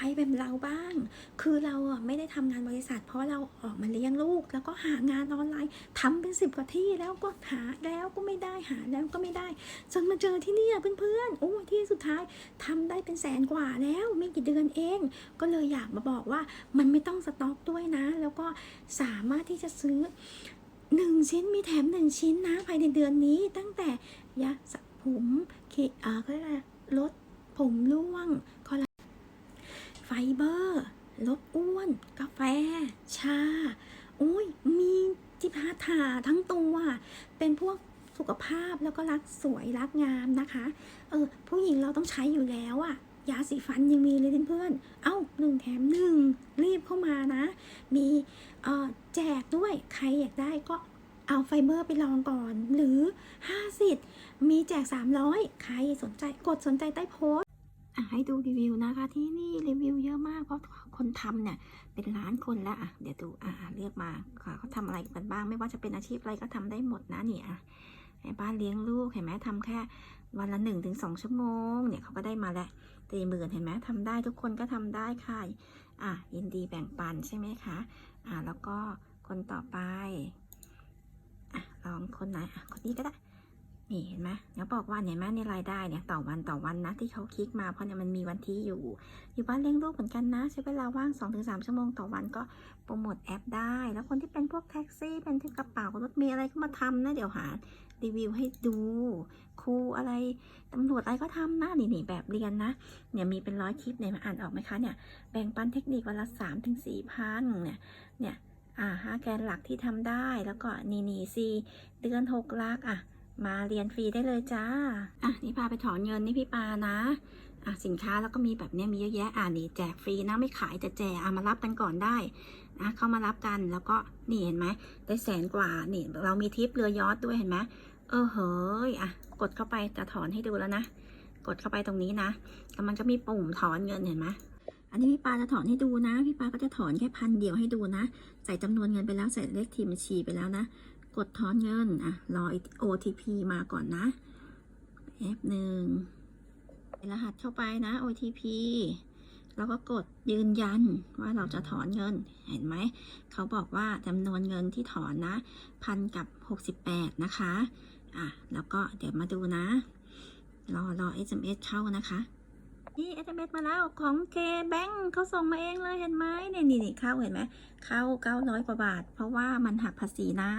รแบบเราบ้าง คือเราอะไม่ได้ทำงานบริษัท เพราะเราออกมาเลี้ยงลูก แล้วก็หางานออนไลน์ทำเป็นสิบกว่าที่แล้วก็หาแล้วก็ไม่ได้หาแล้วก็ไม่ได้ จนมาเจอที่นี่เพื่อนๆโอ้ที่สุดท้ายทำได้เป็นแสนกว่าแล้วไม่กี่เดือนเอง ก็เลยอยากมาบอกว่ามันไม่ต้องสต็อกด้วยนะ แล้วก็สามารถที่จะซื้อหนึ่งชิ้นมีแถมหนึ่งชิ้นนะภายในเดือนนี้ตั้งแต่ยาสระผมเคเอ่อก็เรียกอะไรลดผมร่วงคอล ฟเบอร์ ลดอ้วน กาแฟ ชา อุ้ย มีจิพาถาทั้งตัว เป็นพวกสุขภาพแล้วก็รักสวยรักงามนะคะ เออ ผู้หญิงเราต้องใช้อยู่แล้วอะยาสีฟันยังมีเลยเพื่อนๆ เอ้าหนึ่งแถมหนึ่งรีบเข้ามานะ มีเออแจกด้วย ใครอยากได้ก็เอาไฟเบอร์ไปลองก่อน หรือ5สิทธ์มีแจก 300 ใครสนใจกดสนใจใต้โพสต ให้ดูรีวิวนะคะ ที่นี่รีวิวเยอะมากเพราะคนทำเนี่ยเป็นล้านคนแล้วอะเดี๋ยวดูอะเลือกมาค่ะเขาทำอะไรกันบ้าง ไม่ว่าจะเป็นอาชีพอะไรก็ทำได้หมดนะเนี่ยอะในบ้านเลี้ยงลูกเห็นไหมทำแค่วันละหนึ่งถึงสองชั่วโมงเนี่ยเขาก็ได้มาแล้วตีหมื่นเห็นไหมทำได้ทุกคนก็ทำได้ค่ะอะยินดีแบ่งปันใช่ไหมคะอะแล้วก็คนต่อไปอะลองคนไหนอะคนนี้ก็ได้ นี่เห็นไหมเดี๋ยวบอกว่าเนี่ยแม่ในรายได้เนี่ยต่อวันต่อวันนะที่เขาคลิกมาเพราะเนี่ยมันมีวันที่อยู่ อยู่บ้านเลี้ยงลูกเหมือนกันนะ ใช้เวลาว่าง 2-3 ชั่วโมงต่อวันก็โปรโมทแอปได้ แล้วคนที่เป็นพวกแท็กซี่ เป็นที่กระเป๋ารถเมล์อะไรก็มาทำนะ เดี๋ยวหารีวิวให้ดูครูอะไรตำรวจอะไรก็ทำนะนี่นี่แบบเรียนนะเนี่ยมีเป็นร้อยคลิปเนี่ยมาอ่านออกไหมคะเนี่ยแบ่งปันเทคนิควันละ3-4ถึงสี่พันเนี่ยเนี่ยอ่าห้าแกนหลักที่ทำได้แล้วก็นี่นี่ซีเดือนหกลักอะ มาเรียนฟรีได้เลยจ้า อะนี่พาไปถอนเงินนี่พี่ปานะ อะสินค้าแล้วก็มีแบบนี้มีเยอะแยะ อ่านี่แจกฟรีนะไม่ขายแต่แจกอะมารับกันก่อนได้นะเข้ามารับกันแล้วก็นี่เห็นไหมได้แสนกว่านี่เรามีทิปเรือยอทด้วยเห็นไหมเออเฮ้ยอะกดเข้าไปจะถอนให้ดูแล้วนะ กดเข้าไปตรงนี้นะแล้วมันก็มีปุ่มถอนเงินเห็นไหมอันนี้พี่ปาจะถอนให้ดูนะ พี่ปาก็จะถอนแค่พันเดียวให้ดูนะ ใส่จำนวนเงินไปแล้วใส่เลขทีมบัญชีไปแล้วนะ กดถอนเงินอะรอ OTP มาก่อนนะแอปหนึ่งรหัสเข้าไปนะ OTP แล้วก็กดยืนยันว่าเราจะถอนเงินเห็นไหม เขาบอกว่าจำนวนเงินที่ถอนนะพันกับ 68 นะคะอะแล้วก็เดี๋ยวมาดูนะ รอรอ SMS เข้านะคะ นี่ SMS มาแล้วของ K Bank เขาส่งมาเองเลยเห็นไหมเนี่ยนี่นี่เข้าเห็นไหมเข้า 900 กว่าบาท เพราะว่ามันหักภาษีนะ